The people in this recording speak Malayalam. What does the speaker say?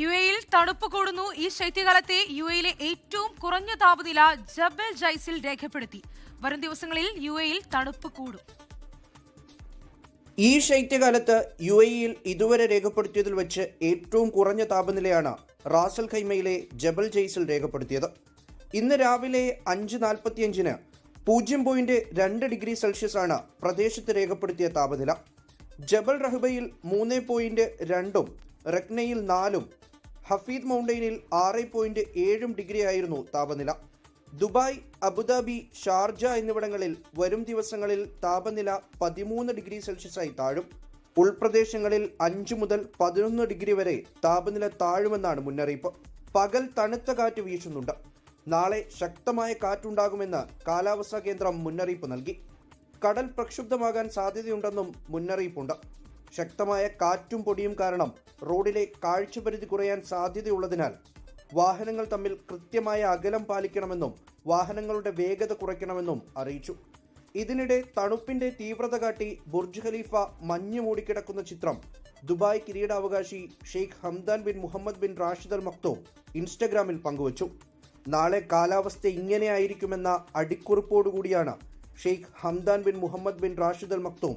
യു എയിൽ തണുപ്പ് കൂടുന്നു. ഈ ശൈത്യകാലത്തെ യു എയിലെ ഏറ്റവും കുറഞ്ഞ താപനില ജബൽ ജൈസിൽ രേഖപ്പെടുത്തി. വരും ദിവസങ്ങളിൽ യു എയിൽ തണുപ്പ് കൂടും. ഈ ശൈത്യകാലത്ത് യു എയിൽ ഇതുവരെ രേഖപ്പെടുത്തിയതിൽ വെച്ച് ഏറ്റവും കുറഞ്ഞ താപനിലയാണ് റാസൽ ഖൈമയിലെ ജബൽ ജെയ്സിൽ രേഖപ്പെടുത്തിയത്. ഇന്ന് രാവിലെ അഞ്ച് നാൽപ്പത്തിയഞ്ചിന് പൂജ്യം പോയിന്റ് രണ്ട് ഡിഗ്രി സെൽഷ്യസ് ആണ് പ്രദേശത്ത് രേഖപ്പെടുത്തിയ താപനില. ജബൽ റഹ്ബയിൽ മൂന്ന് പോയിന്റ് രണ്ടും റക്നയിൽ നാലും ഹഫീദ് മൗണ്ടൈനിൽ ആറ് പോയിന്റ് ഏഴും ഡിഗ്രി ആയിരുന്നു താപനില. ദുബായ് അബുദാബി ഷാർജ എന്നിവിടങ്ങളിൽ വരും ദിവസങ്ങളിൽ താപനില പതിമൂന്ന് ഡിഗ്രി സെൽഷ്യസായി താഴും. ഉൾപ്രദേശങ്ങളിൽ അഞ്ച് മുതൽ പതിനൊന്ന് ഡിഗ്രി വരെ താപനില താഴുമെന്നാണ് മുന്നറിയിപ്പ്. പകൽ തണുത്ത കാറ്റ് വീശുന്നുണ്ട്. നാളെ ശക്തമായ കാറ്റുണ്ടാകുമെന്ന് കാലാവസ്ഥാ കേന്ദ്രം മുന്നറിയിപ്പ് നൽകി. കടൽ പ്രക്ഷുബ്ധമാകാൻ സാധ്യതയുണ്ടെന്നും മുന്നറിയിപ്പുണ്ട്. ശക്തമായ കാറ്റും പൊടിയും കാരണം റോഡിലെ കാഴ്ചപരിധി കുറയാൻ സാധ്യതയുള്ളതിനാൽ വാഹനങ്ങൾ തമ്മിൽ കൃത്യമായ അകലം പാലിക്കണമെന്നും വാഹനങ്ങളുടെ വേഗത കുറയ്ക്കണമെന്നും അറിയിച്ചു. ഇതിനിടെ തണുപ്പിന്റെ തീവ്രത കാട്ടി ബുർജ് ഖലീഫ മഞ്ഞ് മൂടിക്കിടക്കുന്ന ചിത്രം ദുബായ് കിരീടാവകാശി Sheikh Hamdan bin Mohammed bin Rashid Al Maktoum ഇൻസ്റ്റഗ്രാമിൽ പങ്കുവച്ചു. നാളെ കാലാവസ്ഥ ഇങ്ങനെയായിരിക്കുമെന്ന അടിക്കുറിപ്പോടുകൂടിയാണ് Sheikh Hamdan bin Mohammed bin Rashid Al Maktoum